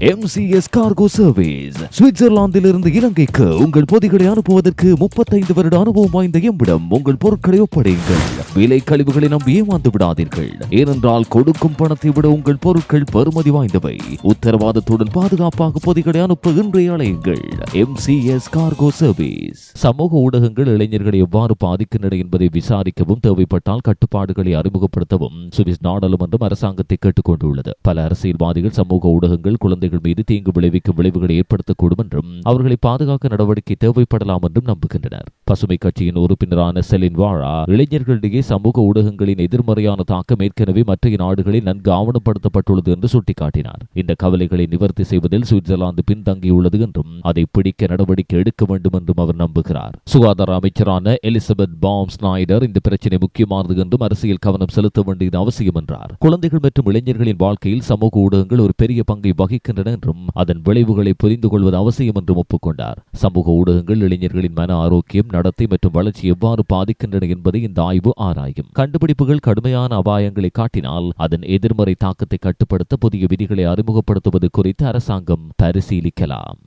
MCS cargo service சுவிட்சர்லாந்திலிருந்து இலங்கைக்கு உங்கள் பொதிகளை அனுப்புவதற்கு முப்பத்தைந்து வருட அனுபவம் வாய்ந்த எம்மிடம் உங்கள் பொருட்களை ஒப்படையுங்கள். விலை கழிவுகளை நம்பி ஏமாந்து விடாதீர்கள். ஏனென்றால் கொடுக்கும் பணத்தை விட உங்கள் பொருட்கள் பெறுமதி வாய்ந்தவை. உத்தரவாதத்துடன் பாதுகாப்பாக பொதிகளை அனுப்ப இன்றைய சி எஸ் கார்கோ சர்வீஸ் சமூக ஊடகங்கள் இளைஞர்களை எவ்வாறு பாதிக்கின்றன என்பதை விசாரிக்கவும் தேவைப்பட்டால் கட்டுப்பாடுகளை அறிமுகப்படுத்தவும் சுவிஸ் நாடாளுமன்றம் அரசாங்கத்தை கேட்டுக்கொண்டுள்ளது. பல அரசியல்வாதிகள் சமூக ஊடகங்கள் குழந்தைகள் மீது தீங்கு விளைவிக்கும் விளைவுகளை ஏற்படுத்தக்கூடும் என்றும் அவர்களை பாதுகாக்க நடவடிக்கை தேவைப்படலாம் என்றும் நம்புகின்றனர். பசுமை கட்சியின் உறுப்பினரான செலின் வாழா இளைஞர்களிடையே சமூக ஊடகங்களின் எதிர்மறையான தாக்கம் ஏற்கனவே மற்ற நாடுகளில் நன்கு ஆவணப்படுத்தப்பட்டுள்ளது என்று சுட்டிக்காட்டினார். இந்த கவலைகளை நிவர்த்தி செய்வதில் சுவிட்சர்லாந்து பின்தங்கியுள்ளது என்றும் அதை பிடிக்க நடவடிக்கை எடுக்க வேண்டும் என்றும் அவர் நம்புகிறார். சுகாதார அமைச்சரான எலிசபெத் பாம் ஸ்னைடர் இந்த பிரச்சினை முக்கியமானது என்றும் அரசியல் கவனம் செலுத்த வேண்டியது அவசியம் என்றார். குழந்தைகள் மற்றும் இளைஞர்களின் வாழ்க்கையில் சமூக ஊடகங்கள் ஒரு பெரிய பங்கை வகிக்கின்றன என்றும் அதன் விளைவுகளை புரிந்து கொள்வது அவசியம் என்றும் ஒப்புக்கொண்டார். சமூக ஊடகங்கள் இளைஞர்களின் மன ஆரோக்கியம் நடத்தை மற்றும் வளர்ச்சி எவ்வாறு பாதிக்கின்றன என்பதை இந்த ஆய்வு ஆராயும் கண்டுபிடிப்புகள் கடுமையான அபாயங்களை காட்டினால் அதன் எதிர்மறை தாக்கத்தை கட்டுப்படுத்த புதிய விதிகளை அறிமுகப்படுத்துவது குறித்து அரசாங்கம் பரிசீலிக்கலாம்.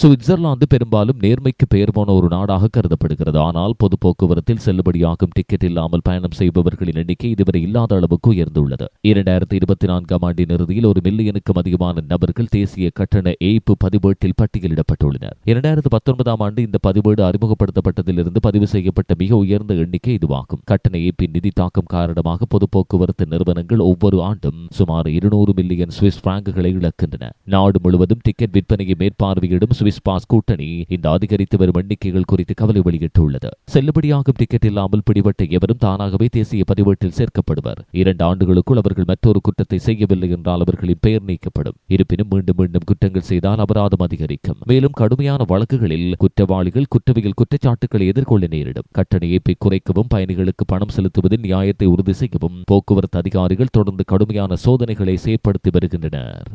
சுவிட்சர்லாந்து பெரும்பாலும் நேர்மைக்கு பெயர் போன ஒரு நாடாக கருதப்படுகிறது. ஆனால் பொது போக்குவரத்தில் செல்லுபடியாகும் டிக்கெட் இல்லாமல் பயணம் செய்பவர்களின் எண்ணிக்கை இதுவரை இல்லாத அளவுக்கு உயர்ந்துள்ளது. இரண்டாயிரத்தி இருபத்தி நான்காம் ஆண்டின் இறுதியில் ஒரு மில்லியனுக்கும் அதிகமான நபர்கள் தேசிய கட்டண ஏய்ப்பு பதிவேட்டில் பட்டியலிடப்பட்டுள்ளனர். இரண்டாயிரத்து பத்தொன்பதாம் ஆண்டு இந்த பதிவேடு அறிமுகப்படுத்தப்பட்டதிலிருந்து பதிவு செய்யப்பட்ட மிக உயர்ந்த எண்ணிக்கை இதுவாகும். கட்டண ஏய்ப்பின் நிதி தாக்கம் காரணமாக பொது போக்குவரத்து நிறுவனங்கள் ஒவ்வொரு ஆண்டும் சுமார் இருநூறு மில்லியன் சுவிஸ் பிராங்குகளை இழக்கின்றன. நாடு முழுவதும் டிக்கெட் விற்பனையை மேற்பார்வையிடும் சுவிஸ் பாஸ் கூட்டணி இந்த அதிகரித்து வரும் எண்ணிக்கைகள் குறித்து கவலை வெளியிட்டுள்ளது. செல்லுபடியாகும் டிக்கெட் இல்லாமல் பிடிபட்ட எவரும் தானாகவே தேசிய பதிவேட்டில் சேர்க்கப்படுவர். இரண்டு ஆண்டுகளுக்குள் அவர்கள் மற்றொரு குற்றத்தை செய்யவில்லை என்றால் அவர்களின் பெயர் நீக்கப்படும். இருப்பினும் மீண்டும் மீண்டும் குற்றங்கள் செய்தால் அபராதம் அதிகரிக்கும். மேலும் கடுமையான வழக்குகளில் குற்றவாளிகள் குற்றவியல் குற்றச்சாட்டுகளை எதிர்கொள்ள நேரிடும். கட்டண ஏப்பை குறைக்கவும் பயணிகளுக்கு பணம் செலுத்துவதில் நியாயத்தை உறுதி செய்யவும் போக்குவரத்து அதிகாரிகள் தொடர்ந்து கடுமையான சோதனைகளை செயற்படுத்தி வருகின்றனர்.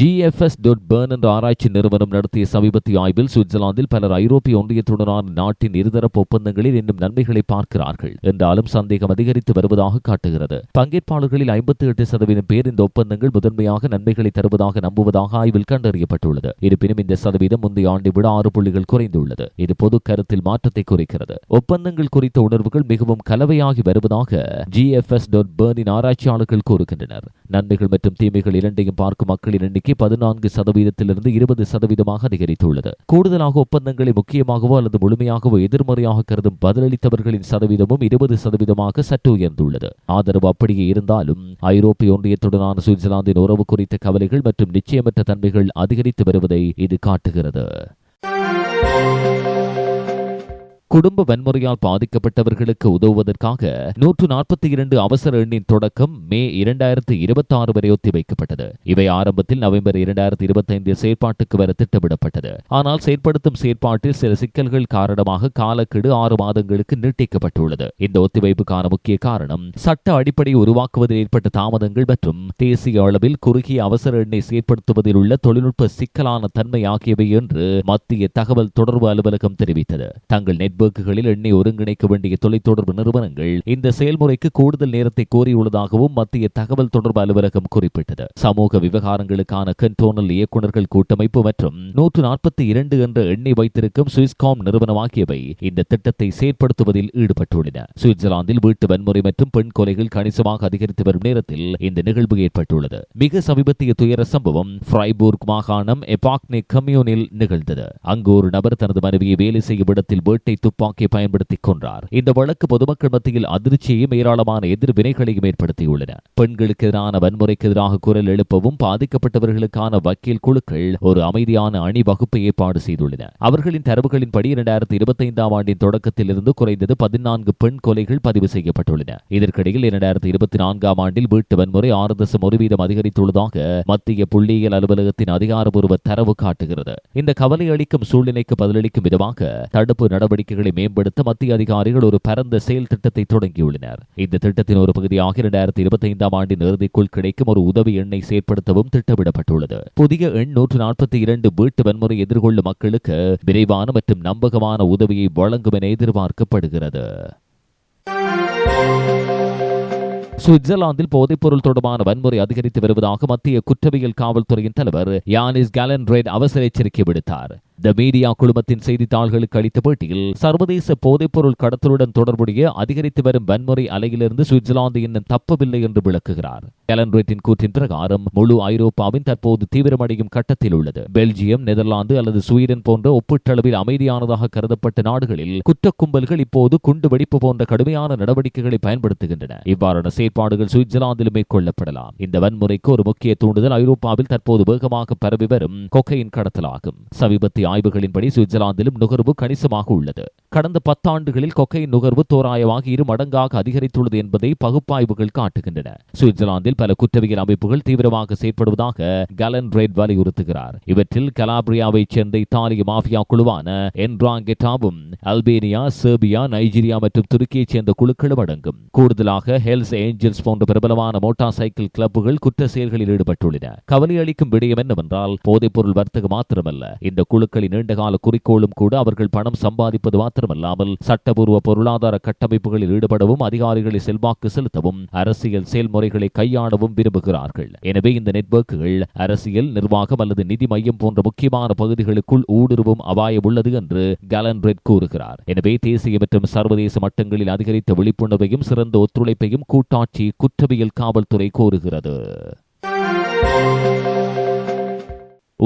ஜிஎஃப்எஸ் டாட் பேர்ன் என்ற ஆராய்ச்சி நிறுவனம் நடத்திய சமீபத்திய ஆய்வில் சுவிட்சர்லாந்தில் பலர் ஐரோப்பிய ஒன்றியத்துடனான நாட்டின் இருதரப்பு ஒப்பந்தங்களில் இன்னும் நன்மைகளை பார்க்கிறார்கள் என்றாலும் சந்தேகம் அதிகரித்து வருவதாக காட்டுகிறது. பங்கேற்பாளர்களில் ஐம்பத்தி எட்டு சதவீதம் பேர் இந்த ஒப்பந்தங்கள் முதன்மையாக நன்மைகளை தருவதாக நம்புவதாக ஆய்வில் கண்டறியப்பட்டுள்ளது. இருப்பினும் இந்த சதவீதம் முந்தைய ஆண்டை விட ஆறு புள்ளிகள் குறைந்துள்ளது. இது பொது கருத்தில் மாற்றத்தை குறிக்கிறது. ஒப்பந்தங்கள் குறித்த உணர்வுகள் மிகவும் கலவையாகி வருவதாக ஜிஎஃப்எஸ் டாட் பேர்னின் ஆராய்ச்சியாளர்கள் கூறுகின்றனர். நன்மைகள் மற்றும் தீமைகள் இரண்டையும் பார்க்கும் மக்களின் எண்ணிக்கை பதினான்கு சதவீதத்திலிருந்து இருபது சதவீதமாக அதிகரித்துள்ளது. கூடுதலாக ஒப்பந்தங்களை முக்கியமாகவோ அல்லது முழுமையாகவோ எதிர்மறையாக கருதும் பதிலளித்தவர்களின் சதவீதமும் இருபது சதவீதமாக சற்று உயர்ந்துள்ளது. ஆதரவு அப்படியே இருந்தாலும் ஐரோப்பிய ஒன்றியத்துடனான சுவிட்சர்லாந்தின் உறவு குறித்த கவலைகள் மற்றும் நிச்சயமற்ற தன்மைகள் அதிகரித்து வருவதை இது காட்டுகிறது. குடும்ப வன்முறையால் பாதிக்கப்பட்டவர்களுக்கு உதவுவதற்காக நூற்று நாற்பத்தி இரண்டு அவசர எண்ணின் தொடக்கம் மே இரண்டாயிரத்து இருபத்தி ஆறு வரை ஒத்திவைக்கப்பட்டது இவை ஆரம்பத்தில் நவம்பர் இரண்டாயிரத்து இருபத்தி ஐந்து செயற்பாட்டுக்கு வர திட்டமிடப்பட்டது. ஆனால் செயற்படுத்தும் செயற்பாட்டில் சில சிக்கல்கள் காரணமாக காலக்கெடு ஆறு மாதங்களுக்கு நீட்டிக்கப்பட்டுள்ளது. இந்த ஒத்திவைப்புக்கான முக்கிய காரணம் சட்ட அடிப்படை உருவாக்குவதில் ஏற்பட்ட தாமதங்கள் மற்றும் தேசிய அளவில் குறுகிய அவசர எண்ணை செயற்படுத்துவதில் உள்ள தொழில்நுட்ப சிக்கலான தன்மை ஆகியவை என்று மத்திய தகவல் தொடர்பு அலுவலகம் தெரிவித்தது. தங்கள் நெட் நெட்வொர்க்குகளில் எண்ணை ஒருங்கிணைக்க வேண்டிய தொலைத்தொடர்பு நிறுவனங்கள் இந்த செயல்முறைக்கு கூடுதல் நேரத்தை கோரியுள்ளதாகவும் மத்திய தகவல் தொடர்பு அலுவலகம் குறிப்பிட்டது. சமூக விவகாரங்களுக்கான கண்டோனல் இயக்குநர்கள் கூட்டமைப்பு மற்றும் நூற்று நாற்பத்தி இரண்டு என்ற எண்ணெய் வைத்திருக்கும் சுவிஸ்காம் நிறுவனம் ஆகியவை இந்த திட்டத்தை செயற்படுத்துவதில் ஈடுபட்டுள்ளன. சுவிட்சர்லாந்தில் வீட்டு வன்முறை மற்றும் பெண் கொலைகள் கணிசமாக அதிகரித்து வரும் நேரத்தில் இந்த நிகழ்வு ஏற்பட்டுள்ளது. மிக சமீபத்திய துயர சம்பவம் ஃப்ரைபூர்க் மாகாணம் எபாக்னே கம்யூனில் நிகழ்ந்தது. அங்கு ஒரு நபர் தனது மனைவியை வேலை செய்யும் இடத்தில் வேட்டை துப்பாக்கி பயன்படுத்தி கொன்றார். இந்த வழக்கு பொதுமக்கள் மத்தியில் அதிர்ச்சியையும் ஏராளமான எதிர்வினைகளையும் ஏற்படுத்தியுள்ளன. பெண்களுக்கு எதிரான வன்முறைக்கு எதிராக குரல் எழுப்பவும் பாதிக்கப்பட்டவர்களுக்கான வக்கீல் குழுக்கள் ஒரு அமைதியான அணிவகுப்பை ஏற்பாடு செய்துள்ளன. அவர்களின் தரவுகளின்படி இரண்டாயிரத்தி இருபத்தி ஐந்தாம் ஆண்டின் தொடக்கத்திலிருந்து குறைந்தது பதினான்கு பெண் கொலைகள் பதிவு செய்யப்பட்டுள்ளன. இதற்கிடையில் இரண்டாயிரத்தி இருபத்தி நான்காம் ஆண்டில் வீட்டு வன்முறை ஆறு தசம் ஒரு வீதம் அதிகரித்துள்ளதாக மத்திய புள்ளியியல் அலுவலகத்தின் அதிகாரப்பூர்வ தரவு காட்டுகிறது. இந்த கவலை அளிக்கும் சூழ்நிலைக்கு பதிலளிக்கும் விதமாக தடுப்பு நடவடிக்கைகள் மேம்படுத்த மத்திய அதிகாரிகள் ஒரு பரந்த செயல் திட்டத்தை தொடங்கியுள்ளனர். இந்த திட்டத்தின் ஒரு பகுதியாக இரண்டாயிரத்தி இருபத்தி ஐந்தாம் ஆண்டின் இறுதிக்குள் கிடைக்கும் ஒரு உதவி எண்ணை செயற்படுத்தவும் திட்டமிடப்பட்டுள்ளது. புதிய எண் நூற்று நாற்பத்தி இரண்டு வீட்டு வன்முறை எதிர்கொள்ளும் மக்களுக்கு விரைவான மற்றும் நம்பகமான உதவியை வழங்கும் என எதிர்பார்க்கப்படுகிறது. சுவிட்சர்லாந்தில் போதைப்பொருள் தொடர்பான வன்முறை அதிகரித்து வருவதாக மத்திய குற்றவியல் காவல்துறையின் தலைவர் யானிஸ் கேலன்ரேட் அவசர எச்சரிக்கை விடுத்தார். த மீடியா குழுமத்தின் செய்தித்தாள்களுக்கு அளித்த பேட்டியில் சர்வதேச போதைப்பொருள் கடத்தலுடன் தொடர்புடைய அதிகரித்து வரும் வன்முறை அலையிலிருந்து சுவிட்சர்லாந்து இன்னும் தப்பவில்லை என்று விளக்குகிறார். கேலன்ட்ரேட்டின் கூற்றின் பிரகாரம் முழு ஐரோப்பாவின் தற்போது தீவிரமடையும் கட்டத்தில் உள்ளது. பெல்ஜியம் நெதர்லாந்து அல்லது ஸ்வீடன் போன்ற ஒப்பீட்டளவில் அமைதியானதாக கருதப்பட்ட நாடுகளில் குற்ற கும்பல்கள் இப்போது குண்டுவெடிப்பு போன்ற கடுமையான நடவடிக்கைகளை பயன்படுத்துகின்றன. இவ்வாறான செயற்பாடுகள் சுவிட்சர்லாந்திலும் மேற்கொள்ளப்படலாம். இந்த வன்முறைக்கு ஒரு முக்கிய தூண்டுதல் ஐரோப்பாவில் தற்போது வேகமாக பரவி வரும் கொக்கையின் கடத்தலாகும். சமீபத்திய ஆய்வுகளின்படி சுவிட்சர்லாந்திலும் நுகர்வு கணிசமாக உள்ளது. கடந்த பத்தாண்டுகளில் கொக்கையின் நுகர்வு தோராயமாக இரு மடங்காக அதிகரித்துள்ளது என்பதை பகுப்பாய்வுகள் காட்டுகின்றன. சுவிட்சர்லாந்தில் பல குற்றவியல் அமைப்புகள் தீவிரமாக செயற்படுவதாக கலன் ரெட் வலியுறுத்துகிறார். இவற்றில் கலாபிரியாவைச் சேர்ந்த இத்தாலிய மாஃபியா குழுவான என்ட்ராங்கெட்டாவும் அல்பேனியா செர்பியா நைஜீரியா மற்றும் துருக்கியைச் சேர்ந்த குழுக்களும் அடங்கும். கூடுதலாக ஹெல்ஸ் ஏஞ்சல்ஸ் போன்ற பிரபலமான மோட்டார் சைக்கிள் கிளப்புகள் குற்ற செயல்களில் ஈடுபட்டுள்ளன. கவலை அளிக்கும் விடயம் என்னவென்றால் போதைப்பொருள் வர்த்தகம் மாத்திரமல்ல. இந்த குழுக்கள் அவர்களின் நீண்டகால குறிக்கோளும் கூட அவர்கள் பணம் சம்பாதிப்பது மாத்திரமல்லாமல் சட்டபூர்வ பொருளாதார கட்டமைப்புகளில் ஈடுபடவும் அதிகாரிகளை செல்வாக்கு செலுத்தவும் அரசியல் செயல்முறைகளை கையாளவும் விரும்புகிறார்கள். எனவே இந்த நெட்வொர்க்குகள் அரசியல் நிர்வாகம் அல்லது நிதி மையம் போன்ற முக்கியமான பகுதிகளுக்குள் ஊடுருவும் அபாயம் உள்ளது என்று கேலன் ரெட் கூறுகிறார். எனவே தேசிய மற்றும் சர்வதேச மட்டங்களில் அதிகரித்த விழிப்புணர்வையும் சிறந்த ஒத்துழைப்பையும் கூட்டாட்சி குற்றவியல் காவல்துறை கோருகிறது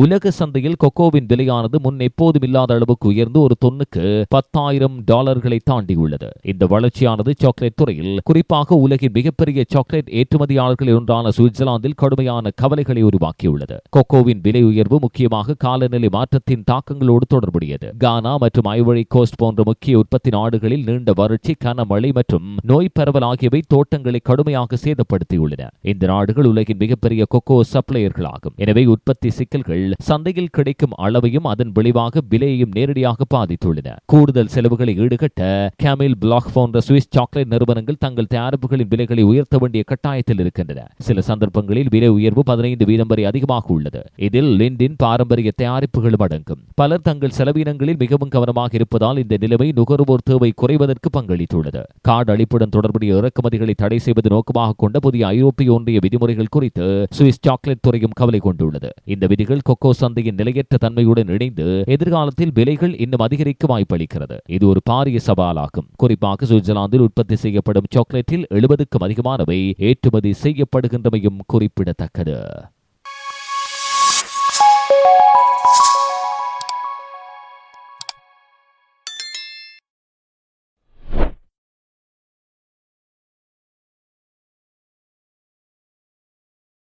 உலக சந்தையில் கொக்கோவின் விலையானது முன் எப்போதும் இல்லாத அளவுக்கு உயர்ந்து ஒரு தொன்னுக்கு பத்தாயிரம் டாலர்களை தாண்டியுள்ளது. இந்த வளர்ச்சியானது சாக்லேட் துறையில் குறிப்பாக உலகின் மிகப்பெரிய சாக்லேட் ஏற்றுமதியாளர்களில் ஒன்றான சுவிட்சர்லாந்தில் கடுமையான கவலைகளை உருவாக்கியுள்ளது. கொக்கோவின் விலை உயர்வு முக்கியமாக காலநிலை மாற்றத்தின் தாக்கங்களோடு தொடர்புடையது. கானா மற்றும் ஐவரி கோஸ்ட் போன்ற முக்கிய உற்பத்தி நாடுகளில் நீண்ட வறட்சி கனமழை மற்றும் நோய் பரவல் ஆகியவை தோட்டங்களை கடுமையாக சேதப்படுத்தியுள்ளன. இந்த நாடுகள் உலகின் மிகப்பெரிய கொக்கோ சப்ளையர்களாகும். எனவே உற்பத்தி சிக்கல்கள் சந்தையில் கிடைக்கும் அளவையும் அதன் விளைவாக விலையையும் நேரடியாக பாதித்துள்ளன. கூடுதல் செலவுகளை ஈடுகட்ட கேமில் பிளாக் போன்ற சுவிஸ் சாக்லேட் நிறுவனங்கள் தங்கள் தயாரிப்புகளின் விலைகளை உயர்த்த வேண்டிய கட்டாயத்தில் இருக்கின்றன. சில சந்தர்ப்பங்களில் விலை உயர்வு பதினைந்து வீதம் வரை அதிகமாக உள்ளது. இதில் லிண்டின் பாரம்பரிய தயாரிப்புகளும் அடங்கும். பலர் தங்கள் செலவினங்களில் மிகவும் கவனமாக இருப்பதால் இந்த நிலைமை நுகர்வோர் தேவை குறைவதற்கு பங்களித்துள்ளது. கார்டு அளிப்புடன் தொடர்புடைய இறக்குமதிகளை தடை செய்வது நோக்கமாக கொண்ட புதிய ஐரோப்பிய ஒன்றிய விதிமுறைகள் குறித்து சுவிஸ் சாக்லேட் துறையும் கவலை கொண்டுள்ளது. இந்த விதிகள் கொக்கோ சந்தையின் நிலையற்ற தன்மையுடன் இணைந்து எதிர்காலத்தில் விலைகள் இன்னும் அதிகரிக்க வாய்ப்பளிக்கிறது இது ஒரு பாரிய சவாலாகும். குறிப்பாக சுவிட்சர்லாந்தில் உற்பத்தி செய்யப்படும் சாக்லேட்டில் எழுபதுக்கும் அதிகமானவை ஏற்றுமதி செய்யப்படுகின்றமையும் குறிப்பிடத்தக்கது.